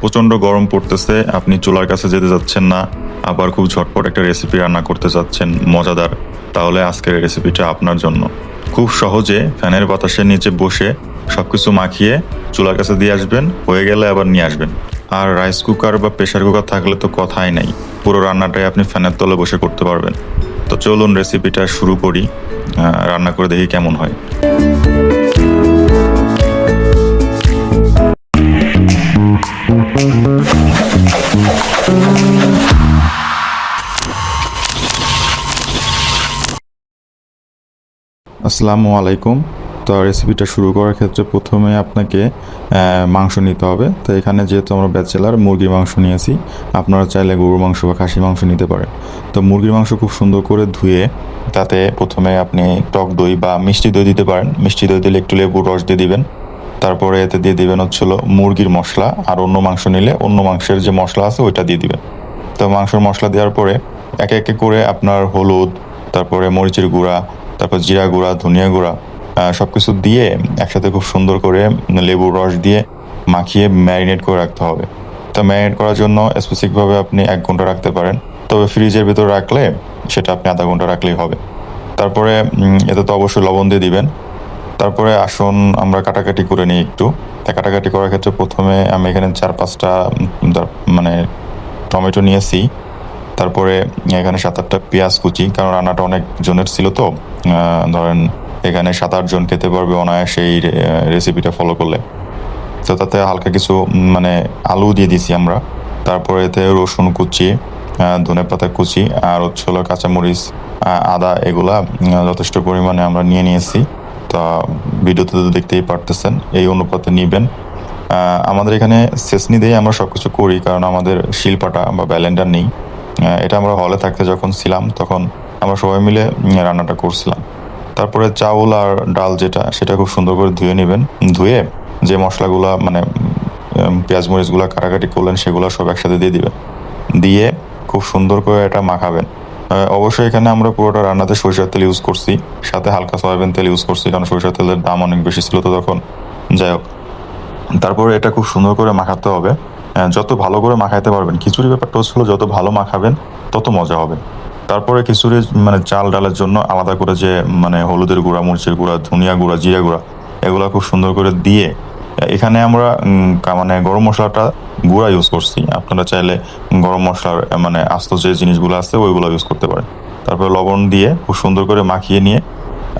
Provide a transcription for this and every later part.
প্রচণ্ড গরম পড়তেছে, আপনি চুলার কাছে যেতে যাচ্ছেন না, আবার খুব ঝটপট একটা রেসিপি রান্না করতে চাচ্ছেন মজাদার। তাহলে আজকের রেসিপিটা আপনার জন্য। খুব সহজে ফ্যানের বাতাসের নিচে বসে সবকিছু মাখিয়ে চুলার কাছে দিয়ে আসবেন, হয়ে গেলে আবার নিয়ে আসবেন। আর রাইস কুকার বা প্রেশার কুকার থাকলে তো কথাই নাই, পুরো রান্নাটাই আপনি ফ্যানের তলে বসে করতে পারবেন। তো চলুন রেসিপিটা শুরু করি রান্না করে দেখি কেমন হয়। আসসালামু আলাইকুম। তো রেসিপিটা শুরু করার ক্ষেত্রে প্রথমে আপনাকে মাংস নিতে হবে। তো এখানে যেহেতু আমরা ব্যাচেলার, মুরগির মাংস নিয়েছি। আপনারা চাইলে গরুর মাংস বা খাসি মাংস নিতে পারেন। তো মুরগির মাংস খুব সুন্দর করে ধুয়ে, তাতে প্রথমে আপনি টক দই বা মিষ্টি দই দিতে পারেন। মিষ্টি দই দিলে একটু লেবুর রস দিয়ে দিবেন। তারপরে এতে দিয়ে দিবেন হচ্ছিল মুরগির মশলা আর অন্য মাংস নিলে অন্য মাংসের যে মশলা আছে ওইটা দিয়ে দিবেন। তো মাংসের মশলা দেওয়ার পরে একে একে করে আপনার হলুদ, তারপরে মরিচের গুঁড়া তারপর জিরা গুঁড়া, ধনিয়া গুঁড়া সব কিছু দিয়ে একসাথে খুব সুন্দর করে লেবুর রস দিয়ে মাখিয়ে ম্যারিনেট করে রাখতে হবে। তো ম্যারিনেট করার জন্য স্পেসিফিকভাবে আপনি এক ঘণ্টা রাখতে পারেন। তবে ফ্রিজের ভিতর রাখলে সেটা আপনি আধা ঘণ্টা রাখলেই হবে। তারপরে এতে তো অবশ্যই লবণ দিয়ে দিবেন। তারপরে আসুন, আমরা কাটাকাটি করে নিই একটু। তা কাটাকাটি করার ক্ষেত্রে প্রথমে আমি এখানে চার পাঁচটা মানে টমেটো নিয়েছি। তারপরে এখানে সাত আটটা পেঁয়াজ কুচি, কারণ রান্নাটা অনেক জনের ছিল তো। ধরেন এখানে সাত আট জন খেতে পারবে অনায়াসে এই রেসিপিটা ফলো করলে। তো তাতে হালকা কিছু মানে আলু দিয়ে দিছি আমরা। তারপরে এতে রসুন কুচি ধনে পাতা কুচি, আর হচ্ছে হলো কাঁচামরিচ আদা এগুলা যথেষ্ট পরিমাণে আমরা নিয়ে নিয়েছি। তা ভিডিওতে তো দেখতেই পারতেছেন, এই অনুপাতে নিবেন। আমাদের এখানে সেসনি দিয়ে আমরা সব কিছু করি, কারণ আমাদের শিলপাটা বা ব্যালেন্ডার নেই। এটা আমরা হলে থাকতে যখন ছিলাম, তখন আমরা সবাই মিলে রান্নাটা করছিলাম। তারপরে চাউল আর ডাল যেটা, সেটা খুব সুন্দর করে ধুয়ে নেবেন। ধুয়ে যে মশলাগুলা মানে পেঁয়াজ মরিচগুলো কাটাকাটি করলেন, সেগুলো সব একসাথে দিয়ে দিবেন। দিয়ে খুব সুন্দর করে এটা মাখাবেন। অবশ্যই এখানে আমরা পুরোটা রান্নাতে সরিষার তেল ইউজ করছি। সাথে হালকা সয়াবিন তেল ইউজ করছি, কারণ সরিষার তেলের দাম অনেক বেশি ছিল তো তখন। যাই হোক, তারপরে এটা খুব সুন্দর করে মাখাতে হবে। যত ভালো করে মাখাইতে পারবেন খিচুড়ি ব্যাপারটা হচ্ছিল যত ভালো মাখাবেন, তত মজা হবে। তারপরে খিচুড়ির মানে চাল ডালের জন্য আলাদা করে যে মানে হলুদের গুঁড়া, মরিচের গুঁড়া, ধনিয়া গুঁড়া, জিরা গুঁড়া, এগুলো খুব সুন্দর করে দিয়ে, এখানে আমরা মানে গরম মশলাটা গুঁড়া ইউজ করছি। আপনারা চাইলে গরম মশলার মানে আস্ত যে জিনিসগুলো আছে, ওইগুলো ইউজ করতে পারেন। তারপরে লবণ দিয়ে খুব সুন্দর করে মাখিয়ে নিয়ে,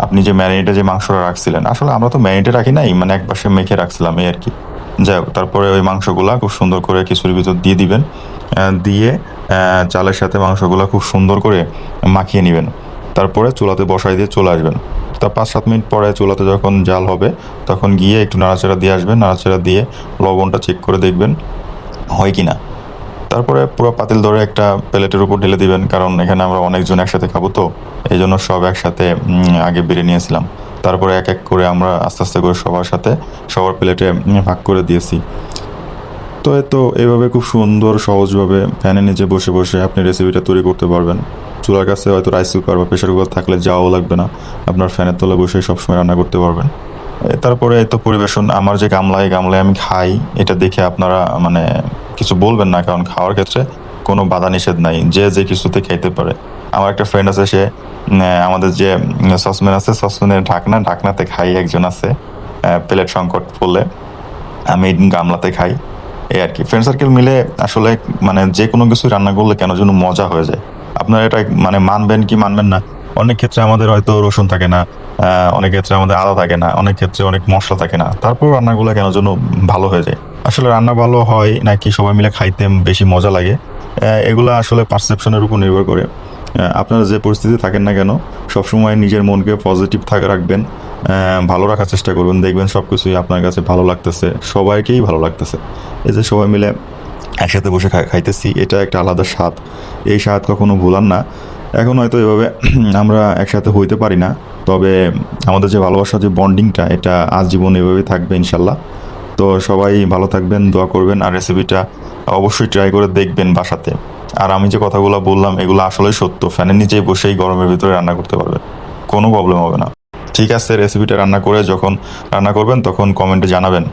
আপনি যে ম্যারিনেটে যে মাংসটা রাখছিলেন, আসলে আমরা তো ম্যারিনেটে রাখি নাই মানে এক পাশে মেখে রাখছিলাম, এই আর কি। যাই হোক, তারপরে ওই মাংসগুলা খুব সুন্দর করে খিচুড়ির ভিতর দিয়ে দিবেন দিয়ে চালের সাথে মাংসগুলা খুব সুন্দর করে মাখিয়ে নেবেন। তারপরে চুলাতে বসাই দিয়ে চলে আসবেন। তার পাঁচ সাত মিনিট পরে চুলাতে যখন জাল হবে, তখন গিয়ে একটু নাড়াচাড়া দিয়ে আসবেন, নাড়াচাড়া দিয়ে লবণটা চেক করে দেখবেন হয় কি না তারপরে পুরো পাতিল ধরে একটা প্লেটের উপর ঢেলে দিবেন, কারণ এখানে আমরা অনেকজন একসাথে খাব তো, এই জন্য সব একসাথে আগে বেড়ে নিয়েছিলাম। তারপরে এক এক করে আমরা আস্তে আস্তে করে সবার সাথে সবার প্লেটে ভাগ করে দিয়েছি। তো তো এইভাবে খুব সুন্দর সহজভাবে ফ্যানের নিচে বসে বসে আপনি রেসিপিটা তৈরি করতে পারবেন। চুলার কাছে হয়তো রাইস কুকার বা প্রেশার কুকার থাকলে যাওয়াও লাগবে না। আপনার ফ্যানের তলে বসে সবসময় রান্না করতে পারবেন। তারপরে তো পরিবেশন, আমার যে গামলায় গামলায় আমি খাই, এটা দেখে আপনারা মানে কিছু বলবেন না, কারণ খাওয়ার ক্ষেত্রে কোনো বাধা নিষেধ নাই, যে যে কিছুতে খাইতে পারে। আমার একটা ফ্রেন্ড আছে, সে আমাদের যে সসম্যান আছে সসম্যানের ঢাকনা, ঢাকনাতে খাই একজন আছে প্লেট সংকট পড়লে, আমি গামলাতে খাই, এই আর কি। ফ্রেন্ড সার্কেল মিলে আসলে মানে যে কোনো কিছু রান্না করলে কেন যেন মজা হয়ে যায়। আপনারা এটা মানে মানবেন কি মানবেন না? অনেক ক্ষেত্রে আমাদের হয়তো রসুন থাকে না অনেক ক্ষেত্রে আমাদের আদা থাকে না, অনেক ক্ষেত্রে অনেক মশলা থাকে না তারপর রান্নাগুলো কেন যেন ভালো হয়ে যায়। আসলে রান্না ভালো হয় নাকি সবাই মিলে খাইতে বেশি মজা লাগে এগুলো আসলে পারসেপশনের উপর নির্ভর করে। আপনারা যে পরিস্থিতি থাকেন না কেন, সবসময় নিজের মনকে পজিটিভ থাকা রাখবেন ভালো রাখার চেষ্টা করবেন, দেখবেন সব কিছুই আপনার কাছে ভালো লাগতেছে, সবাইকেই ভালো লাগতেছে। এই যে সবাই মিলে একসাথে বসে খাই- খাইতেছি, এটা একটা আলাদা স্বাদ। এই স্বাদ কখনো ভুলান না। এখন হয়তো এভাবে আমরা একসাথে হইতে পারি না, তবে আমাদের যে ভালোবাসা যে বন্ডিংটা এটা আজীবন এভাবেই থাকবে ইনশাল্লাহ। তো সবাই ভালো থাকবেন, দোয়া করবেন, আর রেসিপিটা অবশ্যই ট্রাই করে দেখবেন বাসাতে। আর আমি যে কথাগুলো বললাম, এগুলো আসলেই সত্য। ফ্যানের নিচেই বসেই গরমের ভিতরে রান্না করতে পারবে। কোনো প্রবলেম হবে না। ঠিক আছে রেসিপিটা রান্না করে যখন রান্না করবেন, তখন কমেন্টে জানাবেন।